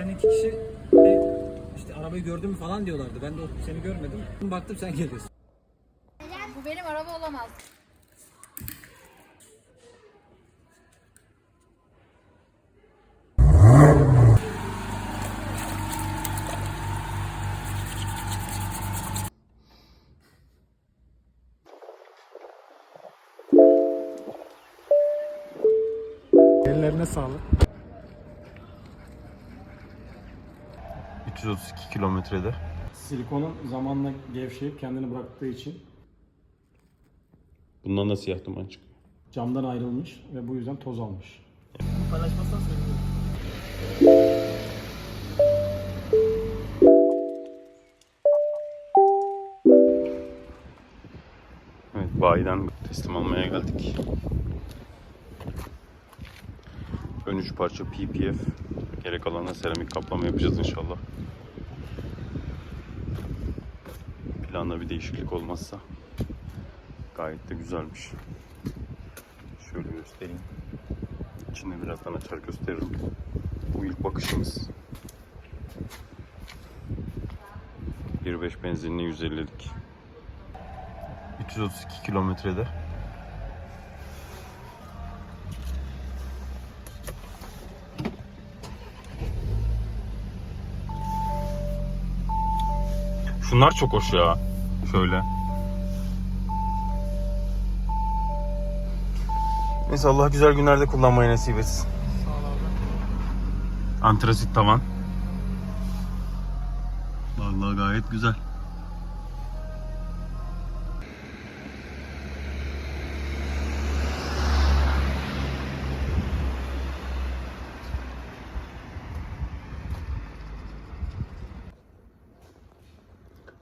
gelen iki kişi işte arabayı gördün mü falan diyorlardı. Ben de o- seni görmedim. Baktım sen geliyorsun. Bu benim araba olamaz. Ellerine sağlık. 332 kilometrede. Silikonun zamanla gevşeyip kendini bıraktığı için Bundan da siyah duman çıkıyor. camdan ayrılmış ve bu yüzden toz almış. Paylaşmazsan sevinirim. Evet, bayiden teslim almaya geldik. Ön üç parça PPF. Gerek kalanına seramik kaplama yapacağız inşallah. Planda bir değişiklik olmazsa gayet de güzelmiş. Şöyle göstereyim. İçini birazdan açar gösteririm. Bu ilk bakışımız. 1.5 benzinli 150'lik. 332 kilometrede. Şunlar çok hoş ya. Şöyle. Neyse Allah güzel günlerde kullanmayı nasip etsin. Antrasit tavan. Vallahi gayet güzel.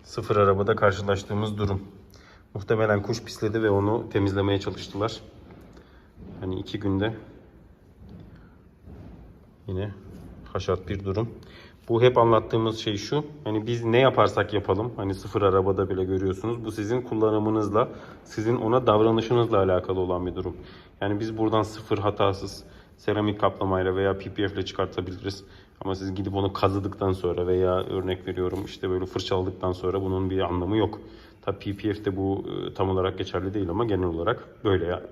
Sıfır arabada karşılaştığımız durum. Muhtemelen kuş pisledi ve onu temizlemeye çalıştılar. Hani iki günde yine haşat bir durum. Bu hep anlattığımız şey şu. Hani biz ne yaparsak yapalım. Hani sıfır arabada bile görüyorsunuz. Bu sizin kullanımınızla, sizin ona davranışınızla alakalı olan bir durum. Yani biz buradan sıfır hatasız seramik kaplamayla veya PPF ile çıkartabiliriz. Ama siz gidip onu kazıdıktan sonra veya örnek veriyorum işte böyle fırçaladıktan sonra bunun bir anlamı yok. Tabii PPF'de bu e, tam olarak geçerli değil ama genel olarak böyle ya.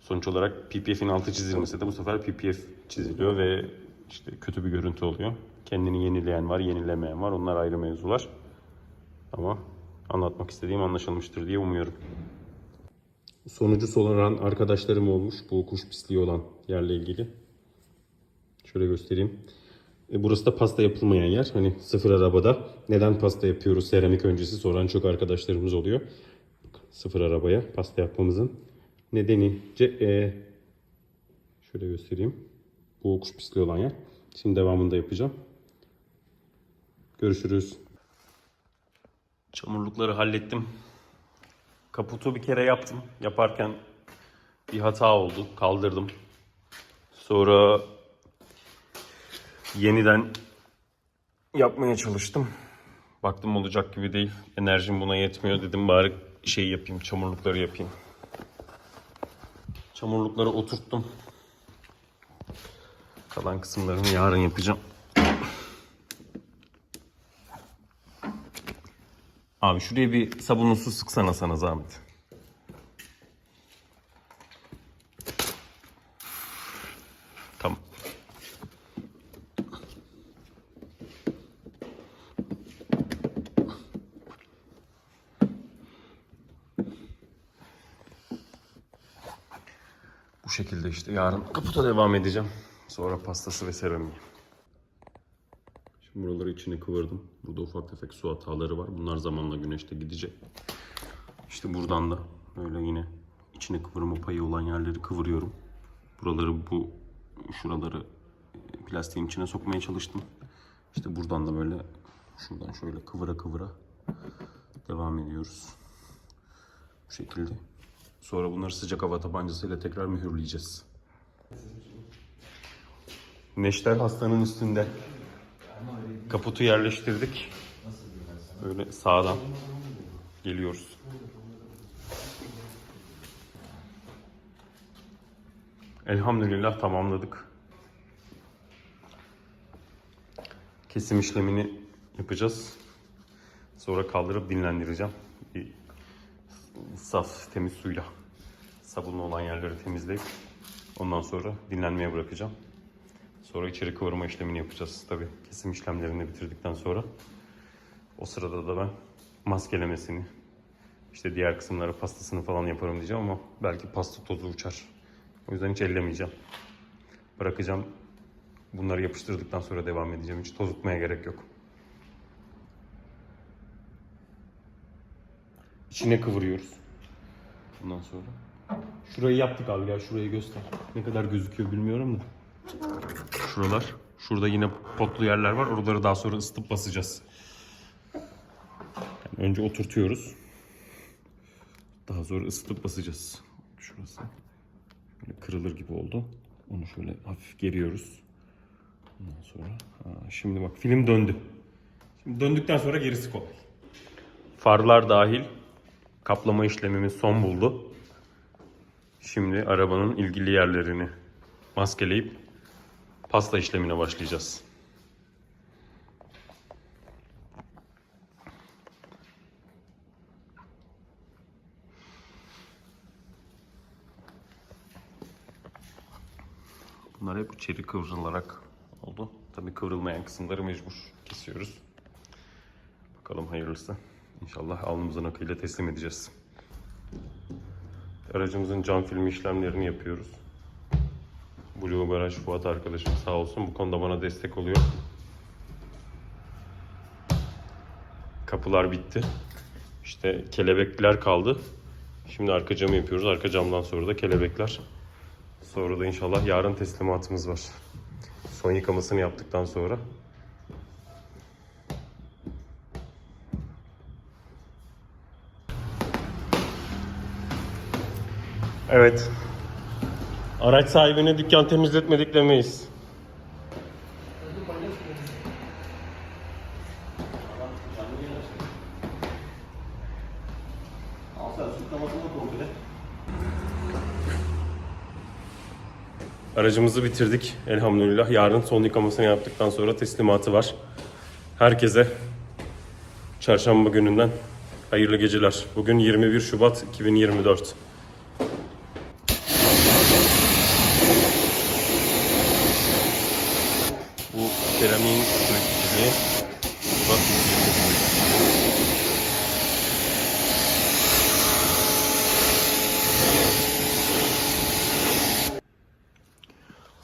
Sonuç olarak PPF'in altı çizilmese de bu sefer PPF çiziliyor ve işte kötü bir görüntü oluyor. Kendini yenileyen var, yenilemeyen var. Onlar ayrı mevzular. Ama anlatmak istediğim anlaşılmıştır diye umuyorum. Sonucu olan arkadaşlarım olmuş bu kuş pisliği olan yerle ilgili. Şöyle göstereyim. E, burası da pasta yapılmayan yer. Hani sıfır arabada neden pasta yapıyoruz seramik öncesi soran çok arkadaşlarımız oluyor. Sıfır arabaya pasta yapmamızın nedeni e, şöyle göstereyim. Bu kuş pisliği olan yer. Şimdi devamında yapacağım. Görüşürüz. Çamurlukları hallettim. Kaputu bir kere yaptım. Yaparken bir hata oldu. Kaldırdım. Sonra yeniden yapmaya çalıştım. Baktım olacak gibi değil. Enerjim buna yetmiyor. Dedim bari şey yapayım, çamurlukları yapayım. Çamurlukları oturttum. Kalan kısımlarını yarın yapacağım. Abi şuraya bir sabunlu su sıksana sana zahmet. Tamam. Şekilde işte yarın kaputa devam edeceğim. Sonra pastası ve seramiği. Şimdi buraları içine kıvırdım. Burada ufak tefek su hataları var. Bunlar zamanla güneşte gidecek. İşte buradan da böyle yine içine kıvırma payı olan yerleri kıvırıyorum. Buraları bu şuraları e, plastiğin içine sokmaya çalıştım. İşte buradan da böyle şuradan şöyle kıvıra kıvıra devam ediyoruz. Bu şekilde. Sonra bunları sıcak hava tabancasıyla tekrar mühürleyeceğiz. Neşter hastanın üstünde. Kaputu yerleştirdik. Böyle sağdan geliyoruz. Elhamdülillah tamamladık. kesim işlemini yapacağız. Sonra kaldırıp dinlendireceğim. Bir saf, temiz suyla sabunlu olan yerleri temizleyip ondan sonra dinlenmeye bırakacağım. Sonra içeri kıvırma işlemini yapacağız. Tabii kesim işlemlerini bitirdikten sonra. O sırada da ben maskelemesini, işte diğer kısımları pastasını falan yaparım diyeceğim ama belki pasta tozu uçar. O yüzden hiç ellemeyeceğim. Bırakacağım. Bunları yapıştırdıktan sonra devam edeceğim. Hiç tozutmaya gerek yok. İçine kıvırıyoruz. Bundan sonra. Şurayı yaptık abi gel şurayı göster. Ne kadar gözüküyor bilmiyorum da. Şuralar. Şurada yine potlu yerler var. Oraları daha sonra ısıtıp basacağız. Yani önce oturtuyoruz. Daha sonra ısıtıp basacağız. Şurası. Böyle kırılır gibi oldu. Onu şöyle hafif geriyoruz. Ondan sonra. Ha, şimdi bak film döndü. Şimdi döndükten sonra gerisi kolay. Farlar dahil kaplama işlemimiz son buldu. Şimdi arabanın ilgili yerlerini maskeleyip pasta işlemine başlayacağız. Bunlar hep içeri kıvrılarak oldu. Tabii kıvrılmayan kısımları mecbur kesiyoruz. Bakalım hayırlısı. İnşallah alnımızın akıyla teslim edeceğiz. Aracımızın cam filmi işlemlerini yapıyoruz. Blue Garaj Fuat arkadaşım sağ olsun bu konuda bana destek oluyor. Kapılar bitti. İşte kelebekler kaldı. Şimdi arka camı yapıyoruz. Arka camdan sonra da kelebekler. Sonra da inşallah yarın teslimatımız var. Son yıkamasını yaptıktan sonra. Evet. Araç sahibine dükkan temizletmedik demeyiz. Aracımızı bitirdik elhamdülillah. Yarın son yıkamasını yaptıktan sonra teslimatı var. Herkese çarşamba gününden hayırlı geceler. Bugün 21 Şubat 2024. Bu seramiğin üreticiliği. Bak.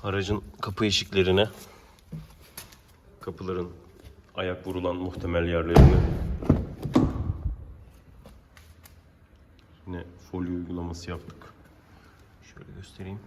Aracın kapı eşiklerine kapıların ayak vurulan muhtemel yerlerini yine folyo uygulaması yaptık. Şöyle göstereyim.